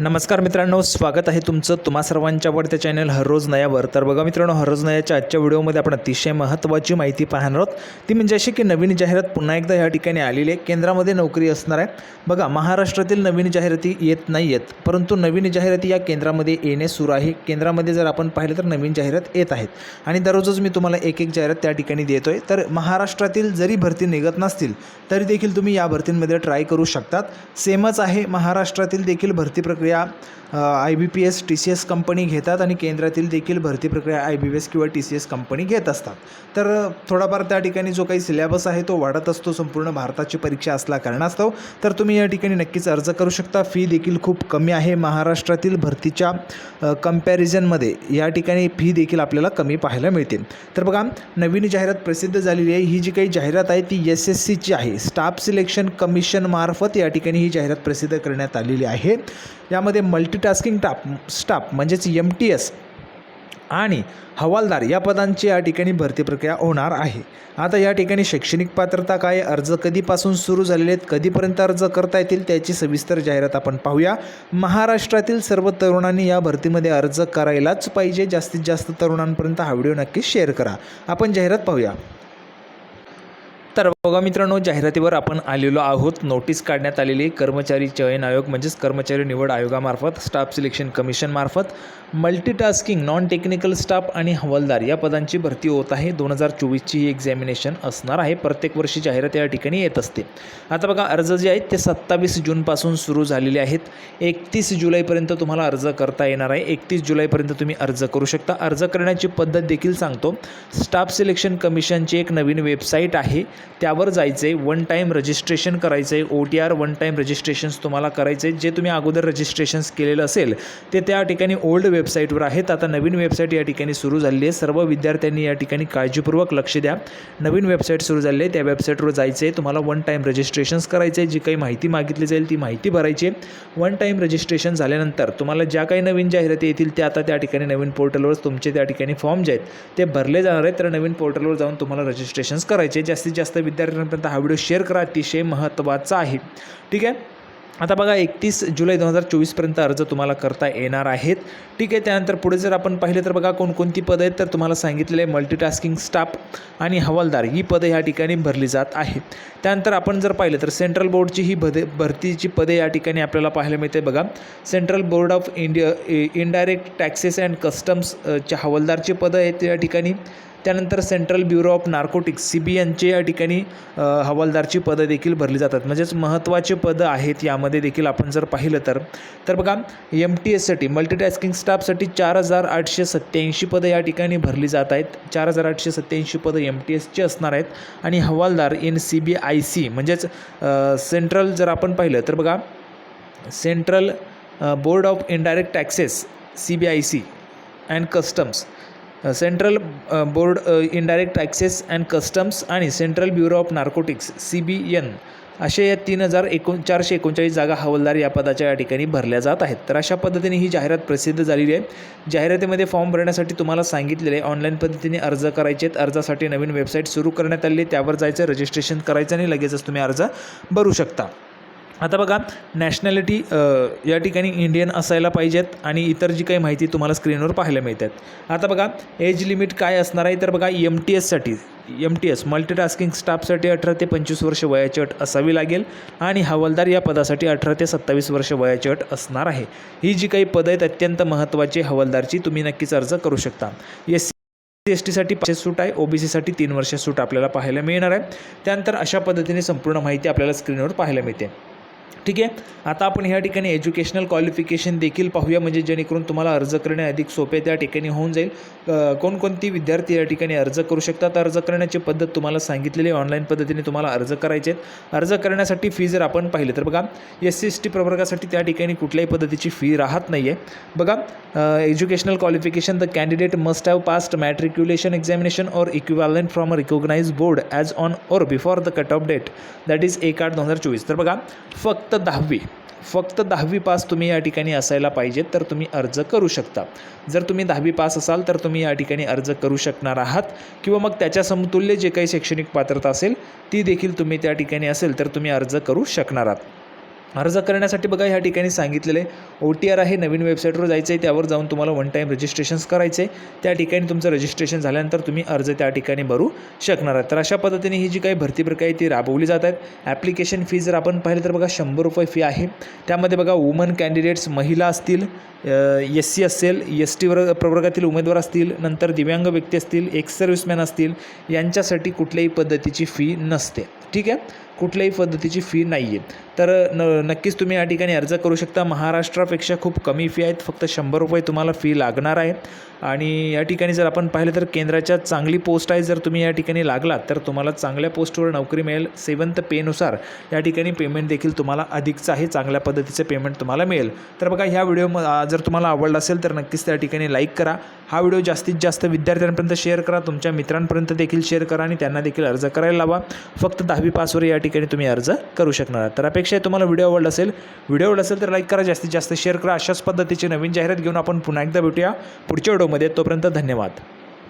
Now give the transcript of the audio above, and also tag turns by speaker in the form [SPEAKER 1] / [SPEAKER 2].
[SPEAKER 1] नमस्कार मित्रांनो स्वागत आहे तुमचं तुम्हा सर्वांच्या आवडत्या चॅनल हररोज नयावर. तर बघा मित्रांनो हररोज नयाच्या आजच्या व्हिडिओमध्ये आपण अतिशय महत्त्वाची माहिती पाहणार आहोत. ती म्हणजे अशी की नवीन जाहिरात पुन्हा एकदा या ठिकाणी आलेली आहे. केंद्रामध्ये नोकरी असणार आहे. बघा महाराष्ट्रातील नवीन जाहिराती येत नाही आहेत परंतु नवीन जाहिराती या केंद्रामध्ये येणे सुरू आहे. केंद्रामध्ये जर आपण पाहिलं तर नवीन जाहिरात येत आहेत. आणि दररोजच मी तुम्हाला एक एक जाहिरात त्या ठिकाणी देतो आहे तर महाराष्ट्रातील जरी भरती निघत नसतील तरी देखील तुम्ही या भरतींमध्ये ट्राय करू शकतात. सेमच आहे महाराष्ट्रातील देखील भरती प्रक्रिया I B P S T C S company घेतात आणि केंद्रातील देखील भरती प्रक्रिया आय बी पी एस किंवा टी सी एस कंपनी घेत असतात. तर थोडाफार त्या ठिकाणी जो काही सिलेबस आहे तो वाढत असतो संपूर्ण भारताची परीक्षा असल्या कारणास्तव. तर तुम्ही या ठिकाणी नक्कीच अर्ज करू शकता. फी देखील खूप कमी आहे. महाराष्ट्रातील भरतीच्या कम्पॅरिझनमध्ये या ठिकाणी फी देखील आपल्याला कमी पाहायला मिळते तर बघा नवीन जाहिरात प्रसिद्ध झालेली आहे. ही जी काही जाहिरात आहे ती एस एस सीची आहे. स्टाफ सिलेक्शन कमिशनमार्फत या ठिकाणी ही जाहिरात प्रसिद्ध करण्यात आलेली आहे. या यामध्ये मल्टीटास्किंग टाप स्टाफ म्हणजेच एम टी एस आणि हवालदार या पदांची या ठिकाणी भरती प्रक्रिया होणार आहे. आता या ठिकाणी शैक्षणिक पात्रता काय अर्ज कधीपासून सुरू झालेले आहेत कधीपर्यंत अर्ज करता येतील त्याची सविस्तर जाहिरात आपण पाहूया. महाराष्ट्रातील सर्व तरुणांनी या भरतीमध्ये अर्ज करायलाच पाहिजे. जास्तीत जास्त तरुणांपर्यंत हा व्हिडिओ नक्कीच शेअर करा. आपण जाहिरात पाहूया. तर बघा मित्रांनो जाहिरातीवर आपण आलेलो आहोत. नोटीस काढण्यात आलेली कर्मचारी चयन आयोग म्हणजेच कर्मचारी निवड आयोगामार्फत स्टाफ सिलेक्शन कमिशनमार्फत मल्टीटास्किंग नॉन टेक्निकल स्टाफ आणि हवालदार या पदांची भरती होत आहे. दोन हजार चोवीसची ही एक्झामिनेशन असणार आहे. प्रत्येक वर्षी जाहिरात या ठिकाणी येत असते. आता बघा अर्ज जे आहेत ते सत्तावीस जूनपासून सुरू झालेले आहेत. एकतीस जुलैपर्यंत तुम्हाला अर्ज करता येणार आहे. एकतीस जुलैपर्यंत तुम्ही अर्ज करू शकता. अर्ज करण्याची पद्धत देखील सांगतो. स्टाफ सिलेक्शन कमिशनची एक नवीन वेबसाईट आहे. त्यावर जायचं आहे वन टाईम रजिस्ट्रेशन करायचं आहे O T R one time registrations तुम्हाला करायचे आहे जे तुम्ही अगोदर रजिस्ट्रेशन्स केलेलं असेल ते त्या ठिकाणी ओल्ड वेबसाईटवर आहेत. आता नवीन वेबसाईट या ठिकाणी सुरू झालेली आहे. सर्व विद्यार्थ्यांनी या ठिकाणी काळजीपूर्वक लक्ष द्या. नवीन वेबसाईट सुरू झाली आहे. त्या वेबसाईटवर जायचं आहे तुम्हाला वन टाईम रजिस्ट्रेशन्स करायचे आहे जी काही माहिती मागितली जाईल ती माहिती भरायची. आहे वन टाईम रजिस्ट्रेशन झाल्यानंतर तुम्हाला ज्या काही नवीन जाहिराती येतील त्या आता त्या ठिकाणी नवीन पोर्टलवर तुमचे त्या ठिकाणी फॉर्म जे आहेत ते भरले जाणार आहेत. तर नवीन पोर्टलवर जाऊन तुम्हाला रजिस्ट्रेशन्स करायचे. जास्तीत जास्त विद्यार्थ्यांपर्यंत हा व्हिडिओ शेअर करा अतिशय महत्त्वाचा आहे. ठीक आहे? आता बघा एकतीस जुलै दोन हजार चोवीसपर्यंत अर्ज तुम्हाला करता येणार आहेत. ठीक आहे? त्यानंतर पुढे जर आपण पाहिलं तर बघा कोणकोणती पदं आहेत तर तुम्हाला सांगितलेले मल्टीटास्किंग स्टाफ आणि हवालदार ही पदं ह्या ठिकाणी भरली जात आहेत. त्यानंतर आपण जर पाहिलं तर सेंट्रल बोर्डची ही भदे भरतीची पदे या ठिकाणी आपल्याला पाहायला मिळते बघा. Central board of India indirect taxes and कस्टम्सच्या हवालदारची पदं आहेत या ठिकाणी. त्यानंतर central bureau of narcotics C B एनचे या ठिकाणी हवालदारची पदं देखील भरली जातात. म्हणजेच महत्त्वाचे पदं आहेत यामध्ये देखील आपण जर पाहिलं तर. तर बघा एम टी एससाठी मल्टीटास्किंग स्टाफसाठी चार हजार आठशे सत्त्याऐंशी पदं या ठिकाणी भरली जात आहेत. चार हजार आठशे सत्त्याऐंशी पदं एम टी एसची असणार आहेत. आणि हवालदार in C B I C म्हणजेच सेंट्रल जर आपण पाहिलं तर बघा central board of indirect taxes C B I C and customs central board indirect taxes and customs आणि central bureau of narcotics C B N असे या तीन हजार एकोण चारशे एकोणचाळीस जागा हवालदार या पदाच्या या ठिकाणी भरल्या जात आहेत. तर अशा पद्धतीने ही जाहिरात प्रसिद्ध झालेली आहे. जाहिरातीमध्ये फॉर्म भरण्यासाठी तुम्हाला सांगितलेले आहे ऑनलाईन पद्धतीने अर्ज करायचे आहेत. अर्जासाठी नवीन वेबसाईट सुरू करण्यात आली त्यावर जायचं रजिस्ट्रेशन करायचं आणि लगेचच तुम्ही अर्ज भरू शकता. आता बघा नॅशनॅलिटी या ठिकाणी इंडियन असायला पाहिजेत आणि इतर जी काही माहिती तुम्हाला स्क्रीनवर पाहायला मिळत आहेत आता बघा एज लिमिट काय असणार आहे? तर बघा एम टी एससाठी एम टी एस मल्टीटास्किंग स्टाफसाठी अठरा ते पंचवीस वर्ष वयाची अट असावी लागेल आणि हवालदार या पदासाठी अठरा ते सत्तावीस वर्ष वयाची अट असणार आहे. ही जी काही पदं आहेत अत्यंत महत्त्वाची हवालदारची तुम्ही नक्कीच अर्ज करू शकता. एस सी एस टीसाठी पाचशे सूट आहे ओ बी सीसाठी तीन वर्ष सूट आपल्याला पाहायला मिळणार आहे. त्यानंतर अशा पद्धतीने संपूर्ण माहिती आपल्याला स्क्रीनवर पाहायला मिळते. ठीक आहे? आता आपण ह्या ठिकाणी एज्युकेशनल क्वालिफिकेशन देखील पाहूया. म्हणजे जेणेकरून तुम्हाला अर्ज करणे अधिक सोपे त्या ठिकाणी होऊन जाईल. कोणकोणती विद्यार्थी या ठिकाणी अर्ज करू शकतात? अर्ज करण्याची पद्धत तुम्हाला सांगितलेली ऑनलाईन पद्धतीने तुम्हाला अर्ज करायचे आहेत. अर्ज करण्यासाठी फी जर आपण पाहिलं तर बघा एस सी एस टी प्रवर्गासाठी त्या ठिकाणी कुठल्याही पद्धतीची फी राहत नाही आहे बघा educational qualification the candidate must have passed matriculation examination or equivalent from a recognised board as on or before the cut off date that is एक आठ दोन हजार चोवीस. तर बघा फक्त फक्त दहावी फक्त दहावी पास तुम्ही या ठिकाणी असायला पाहिजेत तर तुम्ही अर्ज करू शकता. जर तुम्ही दहावी पास असाल तर तुम्ही या ठिकाणी अर्ज करू शकणार आहात. किंवा मग त्याच्या समतुल्य जे काही शैक्षणिक पात्रता असेल ती देखील तुम्ही त्या ठिकाणी असेल तर तुम्ही अर्ज करू शकणार आहात. अर्ज करण्यासाठी बघा ह्या ठिकाणी सांगितलेले ओ टी आर आहे नवीन वेबसाईटवर जायचं आहे त्यावर जाऊन तुम्हाला वन टाईम रजिस्ट्रेशन्स करायचे त्या ठिकाणी तुमचं रजिस्ट्रेशन झाल्यानंतर तुम्ही अर्ज त्या ठिकाणी भरू शकणार आहात. तर अशा पद्धतीने ही जी काही भरती प्रक्रिया आहे ती राबवली जात आहेत. ॲप्लिकेशन फी जर आपण पाहिलं तर बघा शंभर रुपये फी आहे. त्यामध्ये बघा वुमन कॅन्डिडेट्स महिला असतील एस सी असेल एस टी वर्ग प्रवर्गातील उमेदवार असतील नंतर दिव्यांग व्यक्ती असतील एक्स सर्व्हिसमॅन असतील यांच्यासाठी कुठल्याही पद्धतीची फी नसते. ठीक आहे? कुठल्याही पद्धतीची फी नाही आहे तर न नक्कीच तुम्ही या ठिकाणी अर्ज करू शकता. महाराष्ट्रापेक्षा खूप कमी फी आहेत. फक्त शंभर रुपये तुम्हाला फी लागणार आहे. आणि या ठिकाणी जर आपण पाहिलं तर केंद्राच्या चांगली पोस्ट आहे. जर तुम्ही या ठिकाणी लागलात तर तुम्हाला चांगल्या पोस्टवर नोकरी मिळेल. सेवन्थ पेनुसार या ठिकाणी पेमेंट देखील तुम्हाला अधिकचं आहे. चांगल्या पद्धतीचं पेमेंट तुम्हाला मिळेल. तर बघा ह्या व्हिडिओ जर तुम्हाला आवडला असेल तर नक्कीच त्या ठिकाणी लाईक करा. हा व्हिडिओ जास्तीत जास्त विद्यार्थ्यांपर्यंत शेअर करा. तुमच्या मित्रांपर्यंत देखील शेअर करा आणि त्यांना देखील अर्ज करायला लावा. फक्त दहावी पासवर या ठिकाणी तुम्ही अर्ज करू शकणार. तर अपेक्षा आहे तुम्हाला व्हिडिओ आवडला असेल व्हिडिओ आवडला असेल तर लाईक करा जास्तीत जास्त शेअर करा. अशाच पद्धतीची नवीन जाहिरात घेऊन आपण पुन्हा एकदा भेटूया पुढच्या व्हिडिओमध्ये. तोपर्यंत धन्यवाद.